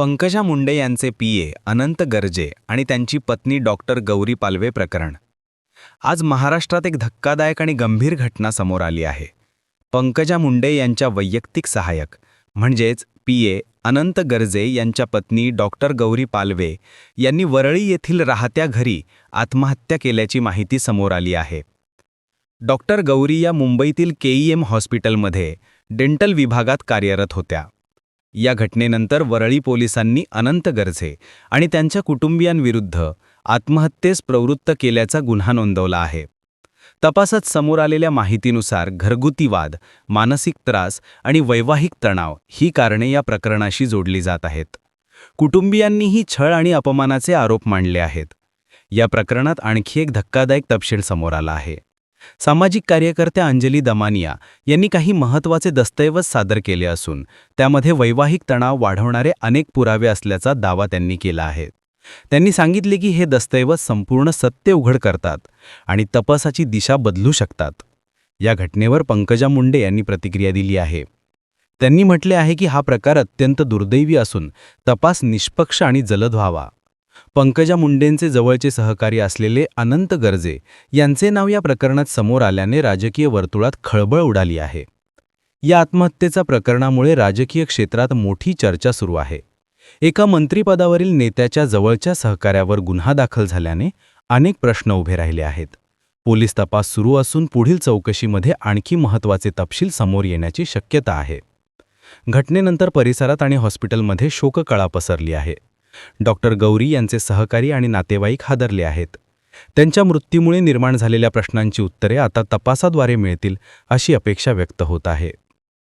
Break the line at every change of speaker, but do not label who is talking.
पंकजा मुंडे यांचे पीए अनंत गर्जे आणि त्यांची पत्नी डॉक्टर गौरी पालवे प्रकरण. आज महाराष्ट्रात एक धक्कादायक आणि गंभीर घटना समोर आली आहे. पंकजा मुंडे यांच्या वैयक्तिक सहाय्यक म्हणजेच पीए अनंत गर्जे यांच्या पत्नी डॉक्टर गौरी पालवे यांनी वरळी येथील राहत्या घरी आत्महत्या केल्याची माहिती समोर आली आहे. डॉक्टर गौरी या मुंबईतील केईएम हॉस्पिटलमध्ये डेंटल विभागात कार्यरत होत्या. या घटनेनंतर वरळी पोलिसांनी अनंत गर्जे आणि त्यांच्या कुटुंबियांविरुद्ध आत्महत्येस प्रवृत्त केल्याचा गुन्हा नोंदवला आहे. तपासात समोर आलेल्या माहितीनुसार घरगुतीवाद मानसिक त्रास आणि वैवाहिक तणाव ही कारणे या प्रकरणाशी जोडली जात आहेत. कुटुंबियांनीही छळ आणि अपमानाचे आरोप मांडले आहेत. या प्रकरणात आणखी एक धक्कादायक तपशील समोर आला आहे. सामाजिक कार्यकर्त्या अंजली दमानिया यांनी काही महत्त्वाचे दस्तऐवज सादर केले असून त्यामध्ये वैवाहिक तणाव वाढवणारे अनेक पुरावे असल्याचा दावा त्यांनी केला आहे. त्यांनी सांगितले की हे दस्तऐवज संपूर्ण सत्य उघड करतात आणि तपासाची दिशा बदलू शकतात. या घटनेवर पंकजा मुंडे यांनी प्रतिक्रिया दिली आहे. त्यांनी म्हटले आहे की हा प्रकार अत्यंत दुर्दैवी असून तपास निष्पक्ष आणि जलद व्हावा. पंकजा मुंडेंचे जवळचे सहकारी असलेले अनंत गर्जे यांचे नाव या प्रकरणात समोर आल्याने राजकीय वर्तुळात खळबळ उडाली आहे. या आत्महत्येचा प्रकरणामुळे राजकीय क्षेत्रात मोठी चर्चा सुरू आहे. एका मंत्रिपदावरील नेत्याच्या जवळच्या सहकाऱ्यावर गुन्हा दाखल झाल्याने अनेक प्रश्न उभे राहिले आहेत. पोलीस तपास सुरू असून पुढील चौकशीमध्ये आणखी महत्त्वाचे तपशील समोर येण्याची शक्यता आहे. घटनेनंतर परिसरात आणि हॉस्पिटलमध्ये शोककळा पसरली आहे. डॉक्टर गौरी यांचे सहकारी आणि नातेवाईक हादरले आहेत. त्यांच्या मृत्यूमुळे निर्माण झालेल्या प्रश्नांची उत्तरे आता तपासाद्वारे मिळतील अशी अपेक्षा व्यक्त होत आहे.